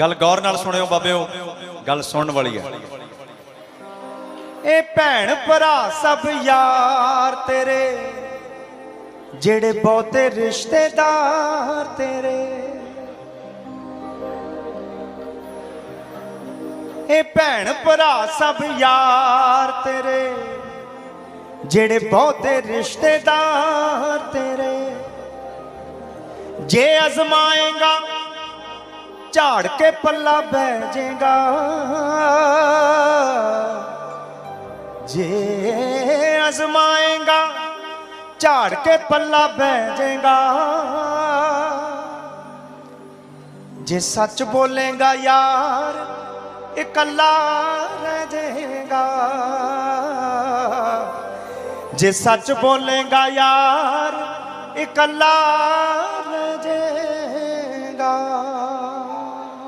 ਗੱਲ ਗੌਰ ਨਾਲ ਸੁਣਿਓ ਬਾਬਿਓ, ਗੱਲ ਸੁਣਨ ਵਾਲੀ ਹੈ। ਇਹ ਭੈਣ ਭਰਾ ਸਭ ਯਾਰ ਤੇਰੇ, ਜਿਹੜੇ ਬਹੁਤੇ ਰਿਸ਼ਤੇਦਾਰ ਤੇਰੇ। ਇਹ ਭੈਣ ਭਰਾ ਸਭ ਯਾਰ ਤੇਰੇ, ਜਿਹੜੇ ਬਹੁਤੇ ਰਿਸ਼ਤੇਦਾਰ ਤੇਰੇ। ਜੇ ਅਜ਼ਮਾਏਗਾ ਝਾੜ ਕੇ ਪੱਲਾ ਬਹਿ ਜਾਏਗਾ ਜੇ ਅਜ਼ਮਾਏਗਾ, ਝਾੜ ਕੇ ਪੱਲਾ ਬਹਿ ਜਾਏਗਾ ਜੇ ਸੱਚ ਬੋਲੇਗਾ, ਯਾਰ, ਇਕੱਲਾ ਰਹਿ ਜਾਏਗਾ। ਜੇ ਸੱਚ ਬੋਲੇਗਾ, ਯਾਰ, ਇਕੱਲਾ